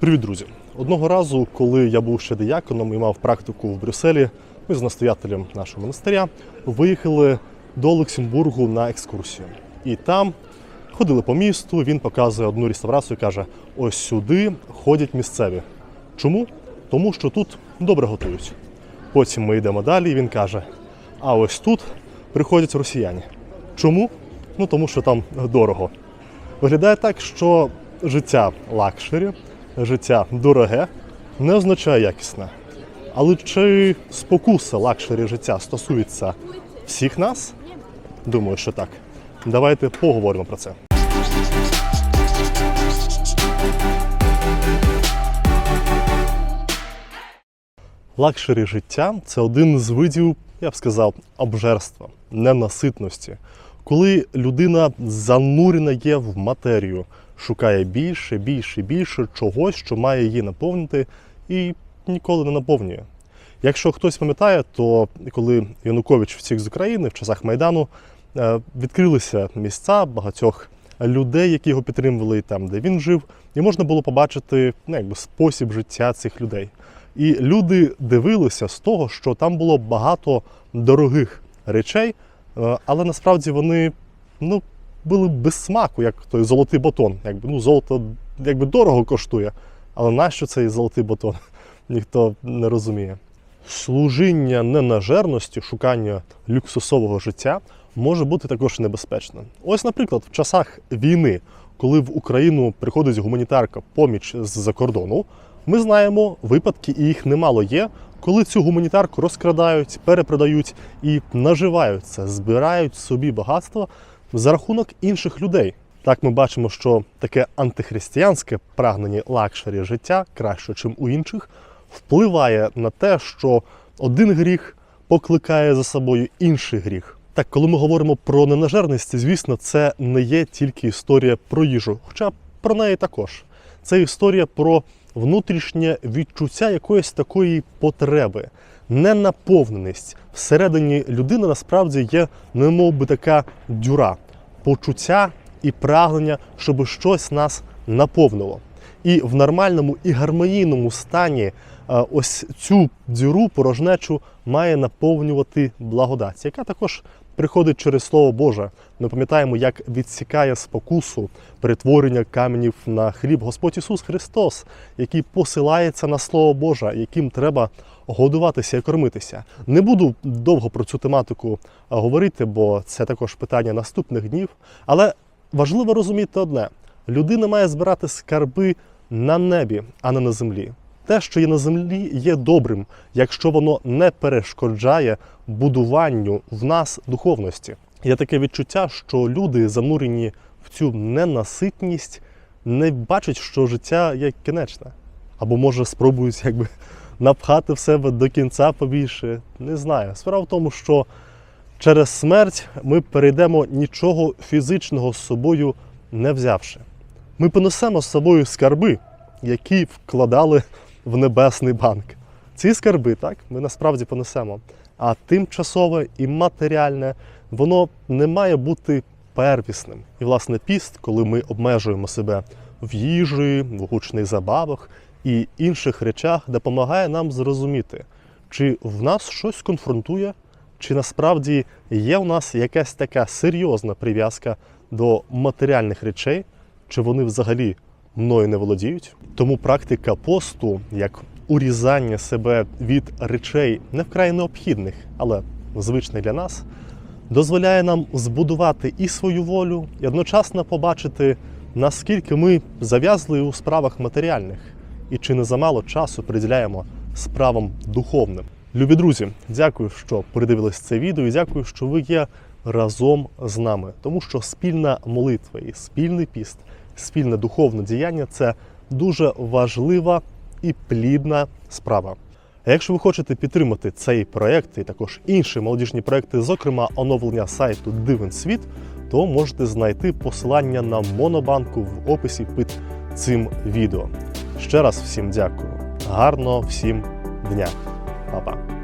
Привіт, друзі! Одного разу, коли я був ще дияконом і мав практику в Брюсселі, ми з настоятелем нашого монастиря виїхали до Люксембургу на екскурсію. І там ходили по місту, він показує одну реставрацію і каже: ось сюди ходять місцеві. Чому? Тому що тут добре готують. Потім ми йдемо далі, і він каже: а ось тут приходять росіяни. Чому? Ну тому що там дорого. Виглядає так, що життя лакшері, життя дороге не означає якісне. Але чи спокуса лакшері життя стосується всіх нас? Думаю, що так. Давайте поговоримо про це. Лакшері життя це один з видів, я б сказав, обжерства, ненаситності. Коли людина занурена є в матерію, шукає більше, більше, більше чогось, що має її наповнити, і ніколи не наповнює. Якщо хтось пам'ятає, то коли Янукович втік з України в часах Майдану, е, відкрилися місця багатьох людей, які його підтримували там, де він жив, і можна було побачити ну, якби, спосіб життя цих людей. І люди дивилися з того, що там було багато дорогих речей, але насправді вони ну, були без смаку, як той золотий батон. Якби, ну, золото якби дорого коштує, але нащо цей золотий батон? Ніхто не розуміє. Служіння ненажерності, шукання люксусового життя може бути також небезпечним. Ось, наприклад, в часах війни, коли в Україну приходить гуманітарка поміч з-за кордону, ми знаємо випадки, і їх немало є, коли цю гуманітарку розкрадають, перепродають і наживаються, збирають собі багатство за рахунок інших людей. Так ми бачимо, що таке антихристиянське прагнення лакшері життя краще, ніж у інших, впливає на те, що один гріх покликає за собою інший гріх. Так, коли ми говоримо про ненажерність, звісно, це не є тільки історія про їжу, хоча про неї також. Це історія про внутрішнє відчуття якоїсь такої потреби, ненаповненість. Всередині людини насправді є немов би така дюра, почуття і прагнення, щоб щось нас наповнило. І в нормальному і гармонійному стані е, ось цю дзюру порожнечу має наповнювати благодать, яка також приходить через Слово Боже. Ми пам'ятаємо, як відсікає спокусу перетворення каменів на хліб Господь Ісус Христос, який посилається на Слово Боже, яким треба годуватися і кормитися. Не буду довго про цю тематику говорити, бо це також питання наступних днів. Але важливо розуміти одне: людина має збирати скарби на небі, а не на землі. Те, що є на землі, є добрим, якщо воно не перешкоджає будуванню в нас духовності. Є таке відчуття, що люди, занурені в цю ненаситність, не бачать, що життя є кінечне. Або, може, спробують якби напхати в себе до кінця побільше. Не знаю. Справа в тому, що через смерть ми перейдемо нічого фізичного з собою не взявши. Ми понесемо з собою скарби, які вкладали в небесний банк. Ці скарби, так, ми насправді понесемо. А тимчасове і матеріальне, воно не має бути первісним. І, власне, піст, коли ми обмежуємо себе в їжі, в гучних забавах і інших речах, допомагає нам зрозуміти, чи в нас щось конфронтує, чи насправді є у нас якась така серйозна прив'язка до матеріальних речей, чи вони взагалі мною не володіють. Тому практика посту, як урізання себе від речей не вкрай необхідних, але звичних для нас, дозволяє нам збудувати і свою волю, і одночасно побачити, наскільки ми зав'язли у справах матеріальних, і чи не замало часу приділяємо справам духовним. Любі друзі, дякую, що передивились це відео, і дякую, що ви є разом з нами, тому що спільна молитва і спільний піст, спільне духовне діяння це дуже важлива і плідна справа. А якщо ви хочете підтримати цей проект і також інші молодіжні проекти, зокрема оновлення сайту Дивен світ, то можете знайти посилання на Монобанку в описі під цим відео. Ще раз всім дякую. Гарного всім дня. Па-па.